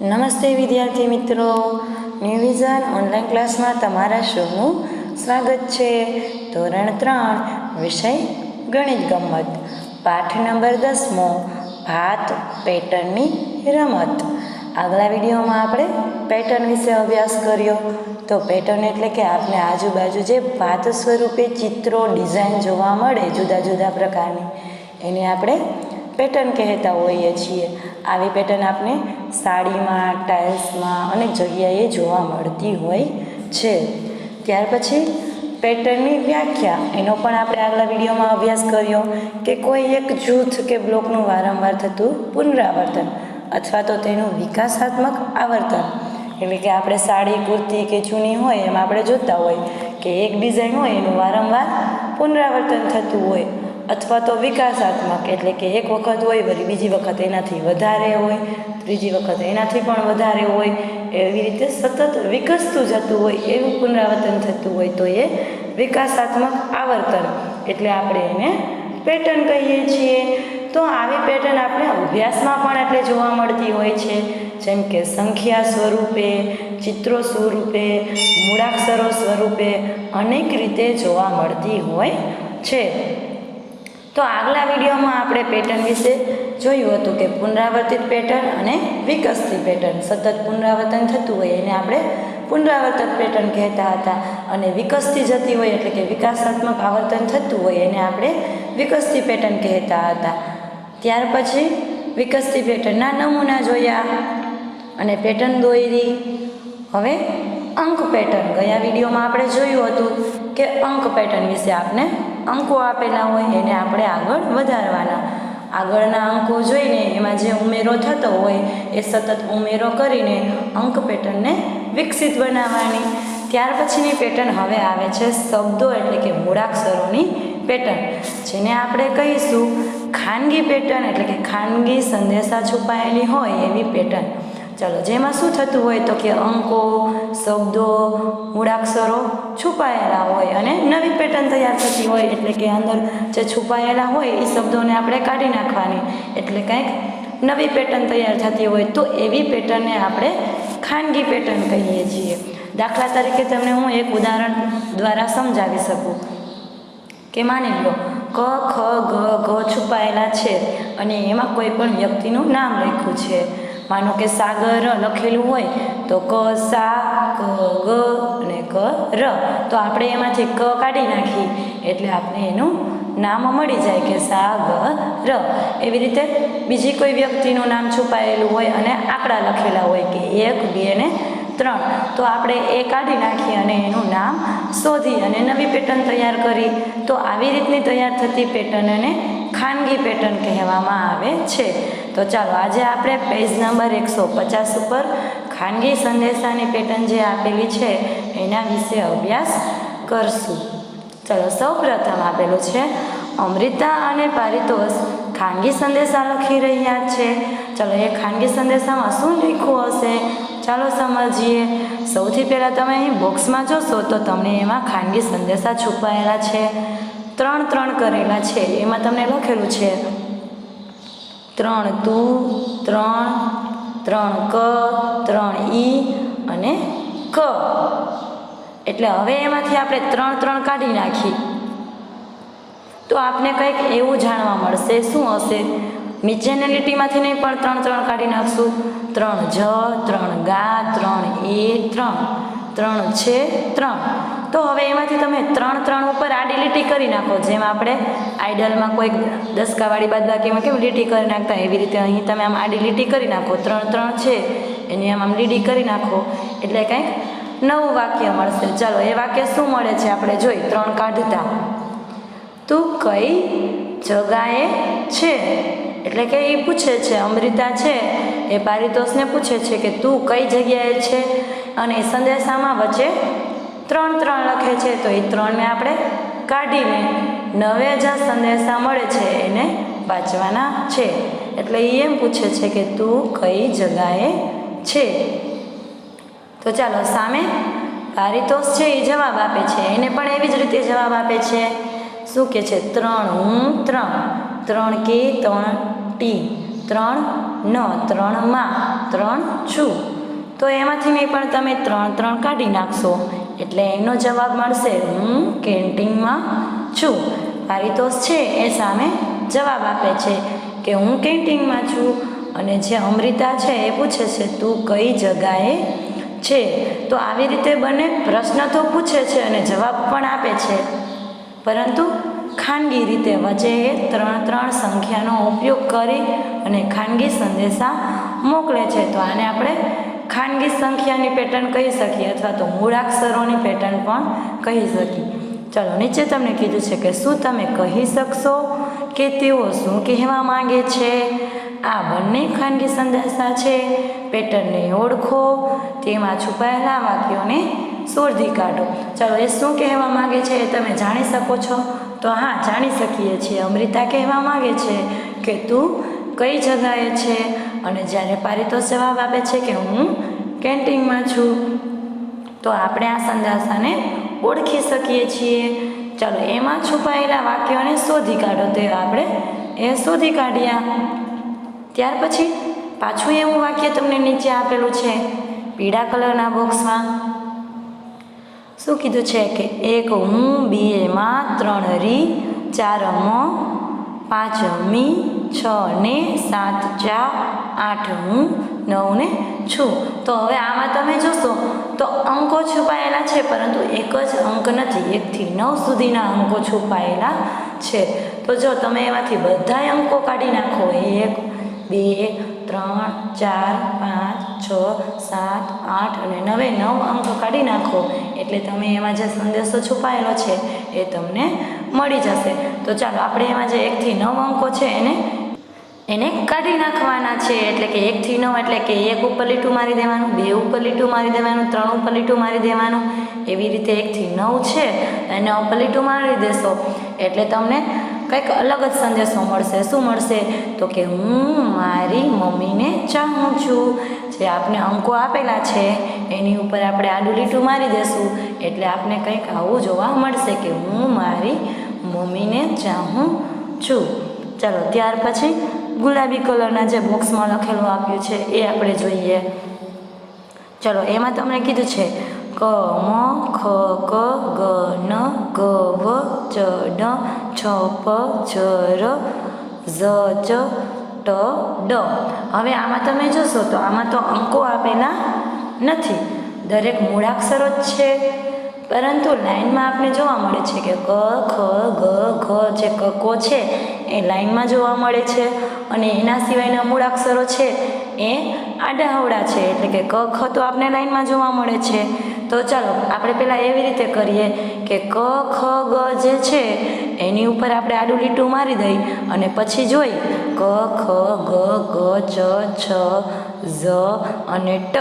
નમસ્તે વિદ્યાર્થી મિત્રો. ન્યૂ વિઝન ઓનલાઈન ક્લાસમાં તમારા સૌનું સ્વાગત છે. ધોરણ ત્રણ, વિષય ગણિત ગમત. પાઠ નંબર દસમો, ભાત પેટર્નની રમત. આગલા વિડીયોમાં આપણે પેટર્ન વિશે અભ્યાસ કર્યો. તો પેટર્ન એટલે કે આપણે આજુબાજુ જે ભાત સ્વરૂપે ચિત્રો, ડિઝાઇન જોવા મળે જુદા જુદા પ્રકારની, એને આપણે પેટર્ન કહેતા હોઈએ છીએ. આવી પેટર્ન આપણે સાડીમાં ટાઇલ્સમાં અનેક જગ્યાએ જોવા મળતી હોય છે. ત્યાર પછી પેટર્નની વ્યાખ્યા. એનો પણ આપણે આગલા વિડીયોમાં અભ્યાસ કર્યો કે કોઈ એક જૂથ કે બ્લોકનું વારંવાર થતું પુનરાવર્તન અથવા તો તેનું વિકાસાત્મક આવર્તન. એટલે કે આપણે સાડી, કુર્તી કે ચૂની હોય એમાં આપણે જોતા હોય કે એક ડિઝાઇન હોય એનું વારંવાર પુનરાવર્તન થતું હોય. અથવા તો વિકાસાત્મક, એટલે કે એક વખત હોય, વળી બીજી વખત એનાથી વધારે હોય, ત્રીજી વખત એનાથી પણ વધારે હોય, એવી રીતે સતત વિકસતું જતું હોય, એવું પુનરાવર્તન થતું હોય, તો એ વિકાસાત્મક આવર્તન, એટલે આપણે એને પેટર્ન કહીએ છીએ. તો આવી પેટર્ન આપણે અભ્યાસમાં પણ એટલે જોવા મળતી હોય છે, જેમ કે સંખ્યા સ્વરૂપે, ચિત્રો સ્વરૂપે, મૂળાક્ષરો સ્વરૂપે અનેક રીતે જોવા મળતી હોય છે. તો આગલા વિડીયોમાં આપણે પેટર્ન વિશે જોયું હતું કે પુનરાવર્તિત પેટર્ન અને વિકસતી પેટર્ન સતત પુનરાવર્તન થતું હોય એને આપણે પુનરાવર્તક પેટર્ન કહેતા હતા. અને વિકસતી જતી હોય એટલે કે વિકાસાત્મક આવર્તન થતું હોય એને આપણે વિકસતી પેટર્ન કહેતા હતા. ત્યાર પછી વિકસતી પેટર્નના નમૂના જોયા અને પેટર્ન દોરી. હવે અંક પેટર્ન ગયા વિડીયોમાં આપણે જોયું હતું કે અંક પેટર્ન વિશે આપણે અંકો આપેલા હોય એને આપણે આગળ વધારવાના. આગળના અંકો જોઈને એમાં જે ઉમેરો થતો હોય એ સતત ઉમેરો કરીને અંક પેટર્નને વિકસિત બનાવવાની. ત્યાર પછીની પેટર્ન હવે આવે છે શબ્દો એટલે કે મૂળાક્ષરોની પેટર્ન, જેને આપણે કહીશું ખાનગી પેટર્ન એટલે કે ખાનગી સંદેશા છુપાયેલી હોય એવી પેટર્ન. ચાલો, જેમાં શું થતું હોય તો કે અંકો, શબ્દો, મૂળાક્ષરો છુપાયેલા હોય અને નવી પેટર્ન તૈયાર થતી હોય એટલે કે અંદર જે છુપાયેલા હોય એ શબ્દોને આપણે કાઢી નાખવાની. એટલે કંઈક નવી પેટર્ન તૈયાર થતી હોય તો એવી પેટર્નને આપણે ખાનગી પેટર્ન કહીએ છીએ. દાખલા તરીકે તમને હું એક ઉદાહરણ દ્વારા સમજાવી શકું. કે માની લો, ક, ખ, ગ ઘ છુપાયેલા છે અને એમાં કોઈ પણ વ્યક્તિનું નામ લખ્યું છે. માનો કે સાગર લખેલું હોય તો ક, સા, ક, ગ અને ક, ર. તો આપણે એમાંથી ક કાઢી નાખી એટલે આપણે એનું નામ મળી જાય કે સા ગ ર એવી રીતે બીજી કોઈ વ્યક્તિનું નામ છુપાયેલું હોય અને આંકડા લખેલા હોય કે એક, બે ને ત્રણ. તો આપણે એ કાઢી નાખી અને એનું નામ શોધી અને નવી પેટર્ન તૈયાર કરી. તો આવી રીતની તૈયાર થતી પેટર્નને ખાનગી પેટર્ન કહેવામાં આવે છે. તો ચાલો, આજે આપણે પેજ નંબર એકસો પચાસ ઉપર ખાનગી સંદેશાની પેટર્ન જે આપેલી છે, એના વિશે અભ્યાસ કરશું. ચાલો સૌ પ્રથમ આપેલું છે, અમૃતા અને પારિતોષ ખાનગી સંદેશા લખી રહ્યા છે. ચાલો, એ ખાનગી સંદેશામાં શું લખ્યું હશે? ચાલો, સમજીએ. સૌથી પહેલાં તમે અહીં બોક્સમાં જોશો તો તમને એમાં ખાનગી સંદેશા છુપાયેલા છે. ત્રણ ત્રણ કરેલા છે. એમાં તમને લખેલું છે, ત્રણ તું, ત્રણ ત્રણ ક, ત્રણ ઈ અને ક. એટલે હવે એમાંથી આપણે ત્રણ ત્રણ કાઢી નાખી. તો આપને કંઈક એવું જાણવા મળશે, શું હશે? નીચેની નહીં પણ ત્રણ ત્રણ કાઢી નાખશું. ત્રણ જ, ત્રણ ગા, ત્રણ એ, ત્રણ. ત્રણ છે, ત્રણ. તો હવે એમાંથી તમે ત્રણ ત્રણ ઉપર આડી લીટી કરી નાખો. જેમ આપણે આઈડલમાં કોઈક દસકાવાળી બાદબાકીમાં કેમ લીટી કરી નાખતા, એવી રીતે અહીં તમે આમ આડી લીટી કરી નાખો. ત્રણ ત્રણ છે, એની આમ આમ લીટી કરી નાખો. એટલે કંઈક નવું વાક્ય મળશે. ચાલો, એ વાક્ય શું મળે છે આપણે જોઈ. ત્રણ કાઢતા. તું કઈ જગાએ છે? એટલે કે એ પૂછે છે, અમૃતા છે. એ પારિતોષને પૂછે છે કે તું કઈ જગ્યાએ છે? અને સંદેશામાં વચ્ચે ત્રણ ત્રણ લખે છે, તો એ ત્રણને આપણે કાઢીને નવે જ સંદેશા મળે છે, એને વાંચવાના છે. એટલે એ એમ પૂછે છે કે તું કઈ જગાએ છે? તો ચાલો, સામે પારિતોષ છે, એ જવાબ આપે છે. એને પણ એવી જ રીતે જવાબ આપે છે. શું કે છે? ત્રણ, હું ત્રણ. ત્રણ કે ત્રણ ટી. ત્રણ ન ત્રણમાં ત્રણ છું. તો એમાંથી નહીં પણ તમે ત્રણ ત્રણ કાઢી નાખશો. એટલે એનો જવાબ મળશે, હું કેન્ટીનમાં છું. પારિતોષ છે એ સામે જવાબ આપે છે કે, હું કેન્ટીનમાં છું. અને જે અમૃતા છે એ પૂછે છે, તું કઈ જગાએ છે? તો આવી રીતે બંને પ્રશ્ન તો પૂછે છે અને જવાબ પણ આપે છે. પરંતુ ખાનગી રીતે વચ્ચે એ ત્રણ ત્રણ સંખ્યાનો ઉપયોગ કરી અને ખાનગી સંદેશા મોકલે છે. તો આને આપણે ખાનગી સંખ્યાની પેટર્ન કહી શકીએ અથવા તો મૂળાક્ષરોની પેટર્ન પણ કહી શકીએ. ચલો, નીચે તમને કીધું છે કે શું તમે કહી શકશો કે તેઓ શું કહેવા માંગે છે? આ બંને ખાનગી સંદેશા છે. પેટર્નને ઓળખો. તેમાં છુપાયેલા વાક્યોને શોધી કાઢો. ચલો, એ શું કહેવા માંગે છે એ તમે જાણી શકો છો? તો હા, જાણી શકીએ છીએ. અમૃતા કહેવા માંગે છે કે તું કઈ જગાએ છે? અને જ્યારે પારિતોષ જવાબ આપે છે કે હું કેન્ટીનમાં છું, તો આપણે આ સંદાસાને ઓળખી શકીએ છીએ. ચાલો, એમાં છુપાયેલા વાક્યોને શોધી કાઢો, તે આપણે એ શોધી કાઢ્યા. ત્યાર પછી પાછું એવું વાક્ય તમને નીચે આપેલું છે, પીળા કલરના બોક્સમાં. શું કીધું છે કે, એક હું બીએમાં ત્રણ રી, ચાર મ પાંચ મી છ ને સાત, ચાર, આઠ, હું, નવ ને છું. તો હવે આમાં તમે જોશો, તો અંકો છુપાયેલા છે, પરંતુ એક જ અંક નથી એકથી નવ સુધીના અંકો છુપાયેલા છે. તો જો તમે એમાંથી બધાય અંકો કાઢી નાખો, એક, બે ત્રણ, ચાર, પાંચ, છ, સાત, આઠ અને નવે, નવ અંક કાઢી નાખો. એટલે તમે એમાં જે સંદેશો છુપાયેલો છે એ તમને મળી જશે. તો ચાલો, આપણે એમાં જે એકથી નવ અંકો છે એને એને કાઢી નાખવાના છે. એટલે કે એકથી નવ એટલે કે એક ઉપર લીટું મારી દેવાનું, બે ઉપર લીટું મારી દેવાનું, ત્રણ ઉપર લીટું મારી દેવાનું. એવી રીતે એકથી નવ છે. એને ઉપર લીટું મારી દેશો. એટલે તમને કંઈક અલગ જ સંદેશો મળશે. શું મળશે? તો કે હું મારી મમ્મીને ચાહું છું. જે આપણે અંકો આપેલા છે, એની ઉપર આપણે આડું લીટું મારી દેશું. એટલે આપણે કંઈક આવું જોવા મળશે કે હું મારી મમ્મીને ચાહું છું. ચાલો, ત્યાર પછી ગુલાબી કલરના જે બોક્સમાં લખેલું આપ્યું છે, એ આપણે જોઈએ. ચલો, એમાં તમને કીધું છે ક મ ખ, ક, ગ, ન, ગ, વ, ચ, ડ, છ, પ છ ર, ઝ, ચ, ટ, ડ. હવે આમાં તમે જોશો તો આમાં તો અંકો આપેલા નથી. દરેક મૂળાક્ષરો જ છે. પરંતુ લાઇનમાં આપણે જોવા મળે છે કે ક, ખ, ગ, ઘ, જે કકો છે એ લાઇનમાં જોવા મળે છે અને એના સિવાયના મૂળાક્ષરો છે એ આડાહવડા છે. એટલે કે ક, ખ તો આપણે લાઇનમાં જોવા મળે છે. તો ચાલો, આપણે પહેલાં એવી રીતે કરીએ કે ક, ખ, ગ જે છે, એની ઉપર આપણે આડું લીટું મારી દઈ અને પછી જોઈ, ક, ખ, ગ ગ, ચ, છ, ઝ અને ટ.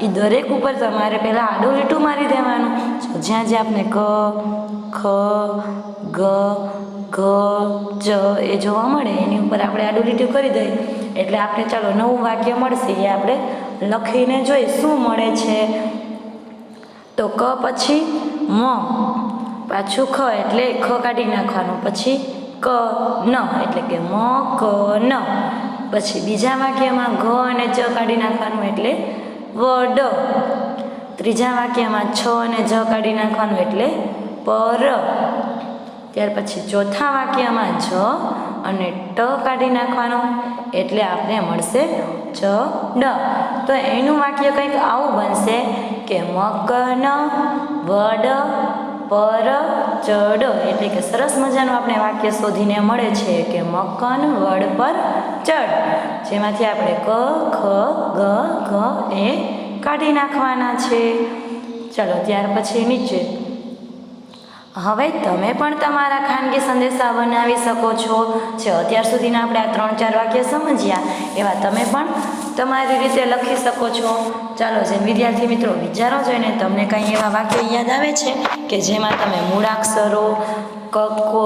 એ દરેક ઉપર તમારે પહેલાં આડું લીટું મારી દેવાનું. જ્યાં જ્યાં આપણે ક, ખ, ગ ઘ જ એ જોવા મળે, એની ઉપર આપણે આડું લીટું કરી દઈએ એટલે આપણે ચાલો નવું વાક્ય મળશે, એ આપણે લખીને જોઈ શું મળે છે. તો ક પછી મ. પાછું ખ એટલે ખ કાઢી નાખવાનું. પછી ક ન એટલે કે મ, ક, ન. પછી બીજા વાક્યમાં ઘ અને ચ કાઢી નાખવાનું એટલે વ ડ ત્રીજા વાક્યમાં છ અને જ કાઢી નાખવાનું એટલે પર. ત્યાર પછી ચોથા વાક્યમાં જ અને ટ કાઢી નાખવાનું. એટલે આપણે મળશે ચ ડ. તો એનું વાક્ય કંઈક આવું બનશે કે મકન વડ, પર, ચડ. એટલે કે સરસ મજાનું આપણે વાક્ય શોધીને મળે છે કે મકન વડ, પર, ચડ. જેમાંથી આપણે ક, ખ, ગ, ઘ, એ કાઢી નાખવાના છે. ચલો, ત્યાર પછી નીચે. હવે તમે પણ તમારા ખાનગી સંદેશા બનાવી શકો છો. જે અત્યાર સુધીના આપણે આ ત્રણ ચાર વાક્ય સમજ્યા, એવા તમે પણ તમારી રીતે લખી શકો છો. ચાલો જે વિદ્યાર્થી મિત્રો વિચારો જોઈને તમને કંઈ એવા વાક્ય યાદ આવે છે કે જેમાં તમે મૂળાક્ષરો કક્કો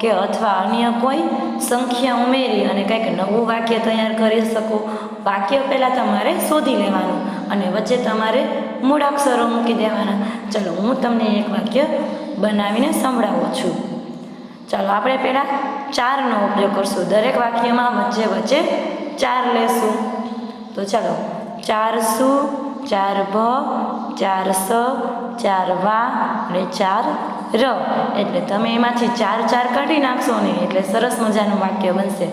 કે અથવા અન્ય કોઈ સંખ્યા ઉમેરી અને કંઈક નવું વાક્ય તૈયાર કરી શકો. વાક્ય પહેલાં તમારે શોધી લેવાનું અને વચ્ચે તમારે મૂળાક્ષરો મૂકી દેવાના. ચલો હું તમને એક વાક્ય બનાવીને સંભળાવું છું. ચાલો આપણે પહેલાં ચારનો ઉપયોગ કરશું. દરેક વાક્યમાં વચ્ચે વચ્ચે ચાર લેશું. તો ચાલો, ચાર સુ, ચાર ભ, ચાર સ, ચાર વા અને ચાર ર. એટલે તમે એમાંથી ચાર ચાર કાઢી નાખશો ને એટલે સરસ મજાનું વાક્ય બનશે.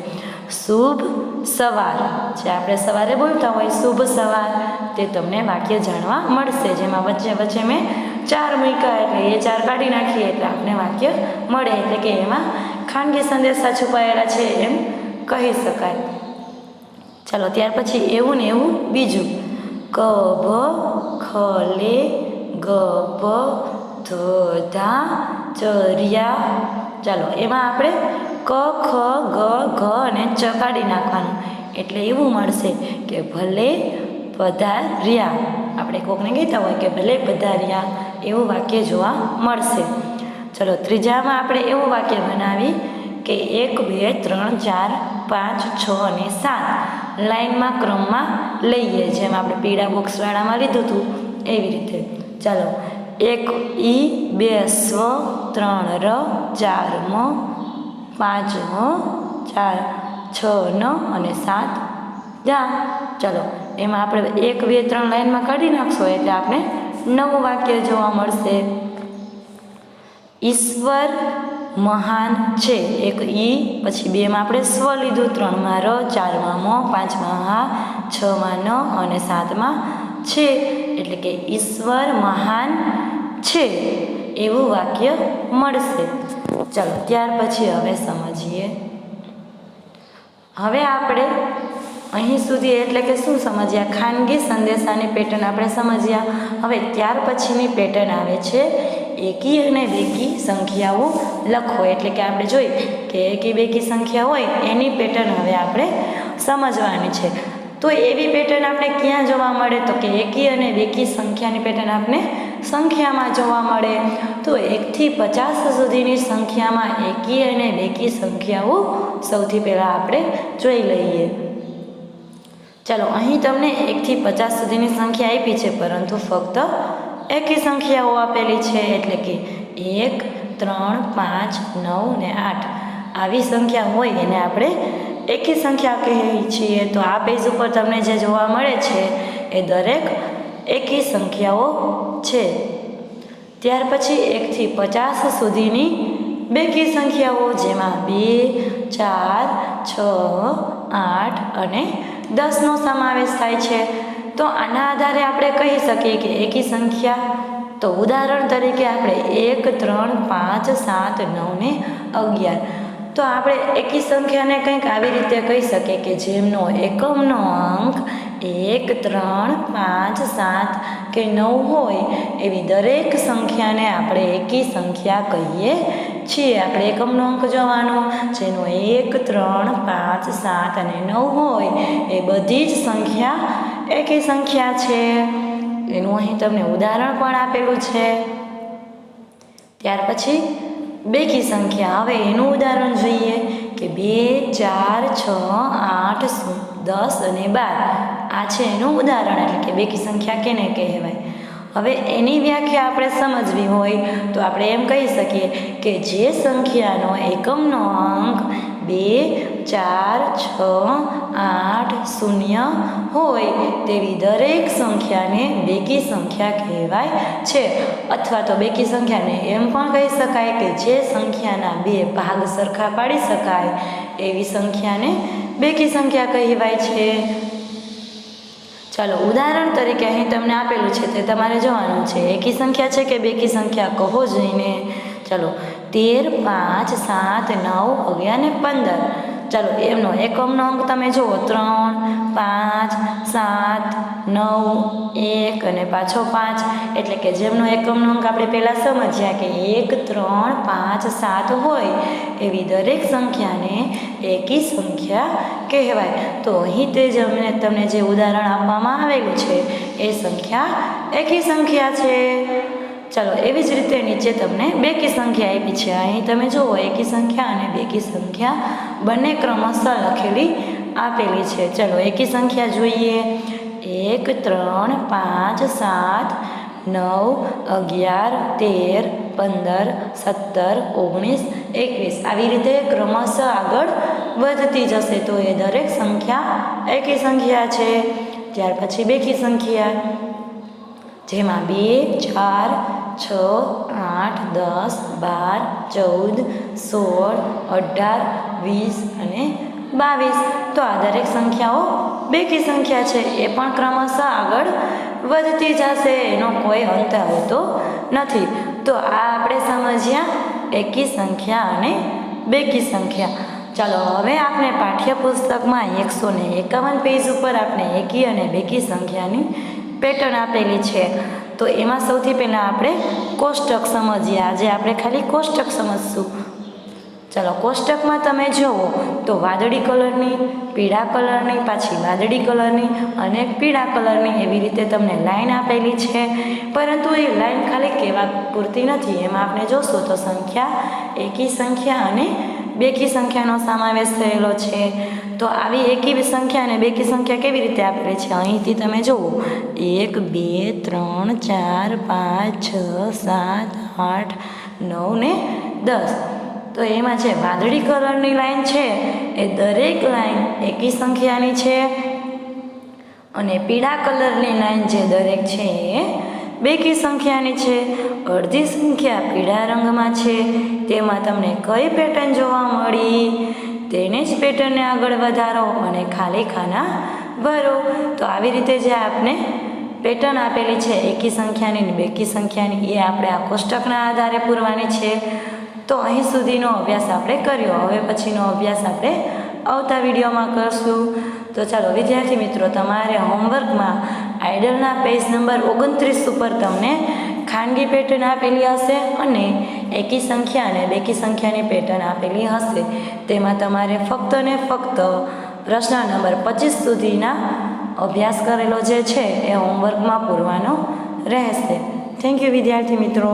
શુભ સવાર. જે આપણે સવારે બોલતા હોય શુભ સવાર, તે તમને વાક્ય જાણવા મળશે. જેમાં વચ્ચે વચ્ચે મેં ચાર મૂક્યા એટલે એ ચાર કાઢી નાખીએ એટલે આપણે વાક્ય મળે. એટલે કે એમાં ખાનગી સંદેશા છુપાયેલા છે એમ કહી શકાય. ચાલો, ત્યાર પછી એવું ને એવું બીજું. ક, ભ, ખ, લે, ગ, પ, ધ, ધા, ચરિયા. ચાલો, એમાં આપણે ક, ખ, ગ, ઘ અને ચ કાઢી નાખવાનું. એટલે એવું મળશે કે ભલે પધાર્યા. આપણે કોકને કહેતા હોય કે ભલે પધાર્યા. એવું વાક્ય જોવા મળશે. ચલો, ત્રીજામાં આપણે એવું વાક્ય બનાવી કે એક, બે, ત્રણ, ચાર, પાંચ, છ અને સાત લાઈનમાં ક્રમમાં લઈએ, જેમ આપણે પીળા બોક્સવાળામાં લીધું હતું, એવી રીતે. ચાલો, એક, ઈ, બે, સ્વ, ત્રણ, ર, ચાર, મ, પાંચ, મ, ચાર, છ, ન અને સાત. જા. ચલો, એમાં આપણે એક, બે, ત્રણ લાઇનમાં કાઢી નાખશો એટલે આપણે નવું વાક્ય જોવા મળશે. ઈશ્વર મહાન છે. એક ઈ, પછી બેમાં આપણે સ્વ લીધું ત્રણમાં ર, ચારમાં મ, પાંચમાં હા, છમાં ન અને સાતમાં છે. એટલે કે ઈશ્વર મહાન છે એવું વાક્ય મળશે. ચાલો, ત્યાર પછી હવે સમજીએ. હવે આપણે અહીં સુધી એટલે કે શું સમજ્યા? ખાનગી સંદેશાની પેટર્ન આપણે સમજ્યા. હવે ત્યાર પછીની પેટર્ન આવે છે. એકી અને બેકી સંખ્યાઓ લખો. એટલે કે આપણે જોઈ કે એકી બેકી સંખ્યા હોય, એની પેટર્ન હવે આપણે સમજવાની છે. તો એવી પેટર્ન આપણે ક્યાં જોવા મળે? તો કે એકી અને બેકી સંખ્યાની પેટર્ન આપણે સંખ્યામાં જોવા મળે. તો એકથી પચાસ સુધીની સંખ્યામાં એકી અને બેકી સંખ્યાઓ સૌથી પહેલાં આપણે જોઈ લઈએ. ચાલો, અહીં તમને એકથી પચાસ સુધીની સંખ્યા આપી છે, પરંતુ ફક્ત એકી સંખ્યાઓ આપેલી છે, એટલે કે એક, ત્રણ, પાંચ, નવ ને આઠ. આવી સંખ્યા હોય એને આપણે એકી સંખ્યા કહીએ છીએ. તો આ પેજ ઉપર તમને જે જોવા મળે છે, એ દરેક એકી સંખ્યાઓ છે. ત્યાર પછી એકથી પચાસ સુધીની બેકી સંખ્યાઓ, જેમાં બે, ચાર, છ, આઠ અને દસનો સમાવેશ થાય છે. તો આના આધારે આપણે કહી શકીએ કે એકી સંખ્યા, તો ઉદાહરણ તરીકે આપણે એક, ત્રણ, પાંચ, સાત નવ ને અગિયાર. તો આપણે એકી સંખ્યાને કંઈક આવી રીતે કહી શકીએ કે જેમનો એકમનો અંક એક, ત્રણ, પાંચ, સાત કે નવ હોય, એવી દરેક સંખ્યાને આપણે એકી સંખ્યા કહીએ છીએ આપણે એકમનો અંક જોવાનો. જેનો એક, ત્રણ, પાંચ, સાત અને નવ હોય, એ બધી જ સંખ્યા એકી સંખ્યા છે. એનું અહીં તમને ઉદાહરણ પણ આપેલું છે. ત્યાર પછી બેકી સંખ્યા. હવે એનું ઉદાહરણ જોઈએ કે બે, ચાર, છ, આઠ દસ અને બાર. આ છે એનું ઉદાહરણ. એટલે કે બેકી સંખ્યા કેને કહેવાય? હવે એની વ્યાખ્યા આપણે સમજવી હોય તો આપણે એમ કહી શકીએ કે જે સંખ્યાનો એકમનો અંક બે, ચાર, છ, આઠ, શૂન્ય હોય તેવી દરેક સંખ્યાને બેકી સંખ્યા કહેવાય છે. અથવા તો બેકી સંખ્યાને એમ પણ કહી શકાય કે જે સંખ્યાના બે ભાગ સરખા પાડી શકાય, એવી સંખ્યાને બેકી સંખ્યા કહેવાય છે. ચાલો, ઉદાહરણ તરીકે અહીં તમને આપેલું છે, તે તમારે જોવાનું છે. એકી સંખ્યા છે કે બેકી સંખ્યા? કહો જોઈને. ચાલો, તેર, પાંચ, સાત, નવ, અગિયાર ને પંદર. ચાલો, એમનો એકમનો અંક તમે જુઓ. ત્રણ, પાંચ, સાત, નવ, એક અને પાછો પાંચ. એટલે કે જેમનો એકમનો અંક આપણે પહેલાં સમજ્યા કે એક, ત્રણ, પાંચ, સાત હોય, એવી દરેક સંખ્યાને એકી સંખ્યા કહેવાય. તો અહીં તે જ તમને જે ઉદાહરણ આપવામાં આવેલું છે, એ સંખ્યા એકી સંખ્યા છે. ચાલો, એવી જ રીતે નીચે તમને બેકી સંખ્યા આપી છે. અહીં તમે જુઓ, એકી સંખ્યા અને બેકી સંખ્યા બંને ક્રમશઃ લખેલી આપેલી છે. ચલો, એકી સંખ્યા જોઈએ. એક, ત્રણ, પાંચ, સાત, નવ, અગિયાર, તેર, પંદર, સત્તર, ઓગણીસ, એકવીસ. આવી રીતે ક્રમશઃ આગળ વધતી જશે. તો એ દરેક સંખ્યા એકી સંખ્યા છે. ત્યાર પછી બેકી સંખ્યા જેમાં બે, ચાર છ, આઠ, દસ, બાર, ચૌદ, સોળ, અઢાર, વીસ અને બાવીસ. તો આ દરેક સંખ્યાઓ બેકી સંખ્યા છે. એ પણ ક્રમશઃ આગળ વધતી જશે. એનો કોઈ અંત આવતો નથી. તો આ આપણે સમજ્યા. એકી સંખ્યા અને બેકી સંખ્યા. ચાલો, હવે આપણે પાઠ્યપુસ્તકમાં એકસો ને એકાવન પેજ ઉપર આપણે એકી અને બેકી સંખ્યાની પેટર્ન આપેલી છે. તો એમાં સૌથી પહેલાં આપણે કોષ્ટક સમજીએ. આજે આપણે ખાલી કોષ્ટક સમજશું. ચાલો, કોષ્ટકમાં તમે જુઓ તો વાદળી કલરની, પીળા કલરની, પાછી વાદળી કલરની અને પીળા કલરની એવી રીતે તમને લાઈન આપેલી છે. પરંતુ એ લાઈન ખાલી કહેવા પૂરતી નથી. એમાં આપણે જોશું તો સંખ્યા, એકી સંખ્યા અને બેકી સંખ્યાનો સમાવેશ થયેલો છે. તો આવી એકી સંખ્યાને બેકી સંખ્યા કેવી રીતે આપેલી છે? અહીંથી તમે જુઓ. એક, બે, ત્રણ, ચાર, પાંચ, છ, સાત, આઠ, નવ ને દસ. તો એમાં છે વાદળી કલરની લાઈન છે, એ દરેક લાઈન એકી સંખ્યાની છે. અને પીળા કલરની લાઈન જે દરેક છે, એ બેકી સંખ્યાની છે, અડધી સંખ્યા પીળા રંગમાં છે. તેમાં તમને કઈ પેટર્ન જોવા મળી? તેને જ પેટર્નને આગળ વધારો અને ખાલી ખાના ભરો. તો આવી રીતે જે આપને પેટર્ન આપેલી છે, એકી સંખ્યાની ને બેકી સંખ્યાની, એ આપણે આ કોષ્ટકના આધારે પૂરવાની છે. તો અહીં સુધીનો અભ્યાસ આપણે કર્યો. હવે પછીનો અભ્યાસ આપણે આવતા વિડીયોમાં કરશું. તો ચાલો, વિદ્યાર્થી મિત્રો, તમારે હોમવર્કમાં આઈડલના પેજ નંબર ઓગણત્રીસ ઉપર તમને ખાનગી પેટર્ન આપેલી હશે અને એકી સંખ્યા અને બેકી સંખ્યાની પેટર્ન આપેલી હશે. તેમાં તમારે ફક્ત ને ફક્ત પ્રશ્ન નંબર પચીસ સુધીના અભ્યાસ કરેલો જે છે, એ હોમવર્કમાં પૂરવાનો રહેશે. થેન્ક યુ વિદ્યાર્થી મિત્રો.